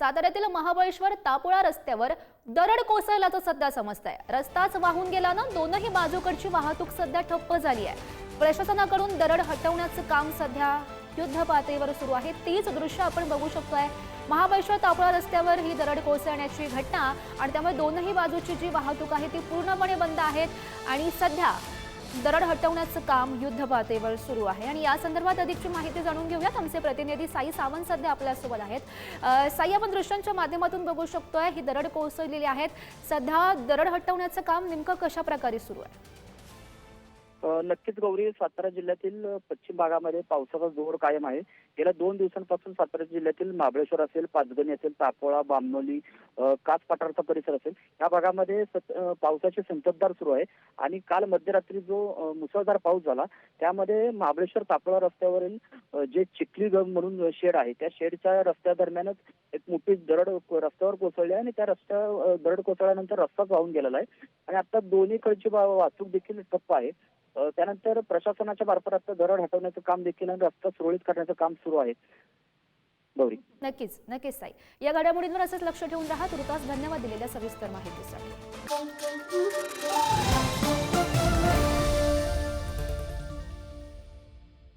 साताऱ्यातील महाबळेश्वर तापोळा रस्त्यावर दरड कोसळल्याचं सध्या समजत आहे रस्ताच वाहून गेल्यानं दोनही बाजूकडची वाहतूक सध्या ठप्प झाली आहे. प्रशासनाकडून दरड हटवण्याचं काम सध्या युद्ध पातळीवर सुरू आहे. तीच दृश्य आपण बघू शकतोय. महाबळेश्वर तापोळा रस्त्यावर ही दरड कोसळण्याची घटना आणि त्यामुळे दोनही बाजूची जी वाहतूक आहे ती पूर्णपणे बंद आहेत. आणि सध्या दरड हटवण्याचं काम युद्ध पातळीवर सुरू आहे. आणि या संदर्भात अधिकची माहिती जाणून घेऊयात. आमचे प्रतिनिधी साई सावंत सध्या आपल्यासोबत आहेत. साई आपण दृश्यांच्या माध्यमातून बघू शकतोय ही दरड कोसळलेली आहेत. सध्या दरड हटवण्याचं काम नेमकं कशा प्रकारे सुरू आहे? नक्कीच गौरी सातारा जिल्ह्यातील पश्चिम भागामध्ये पावसाचा जोर कायम आहे. गेल्या दोन दिवसांपासून सातारा जिल्ह्यातील महाबळेश्वर असेल पाचगणी असेल तापोळा बामनोली काच पठारचा परिसर असेल या भागामध्ये पावसाची संततधार सुरू आहे. आणि काल मध्यरात्री जो मुसळधार पाऊस झाला त्यामध्ये महाबळेश्वर तापोळा रस्त्यावरील जे चिखली गम म्हणून शेड आहे त्या शेडच्या रस्त्या दरम्यानच एक मोठी दरड रस्त्यावर कोसळली आहे आणि त्या रस्त्या दरड कोसळल्यानंतर रस्ताच वाहून गेलेला आहे. आणि आता दोन्हीकडची वा- वाहतूक देखील ठप्प आहे. त्यानंतर प्रशासनाच्या मार्फत आता दरड हटवण्याचं काम देखील आणि रस्ता सुरळीत करण्याचं काम सुरू आहे. गौरी. नक्कीच नक्कीच साई या घडामोडींवर असंच लक्ष ठेवून राहा. तुर्तास धन्यवाद दिलेल्या सविस्तर माहितीसाठी.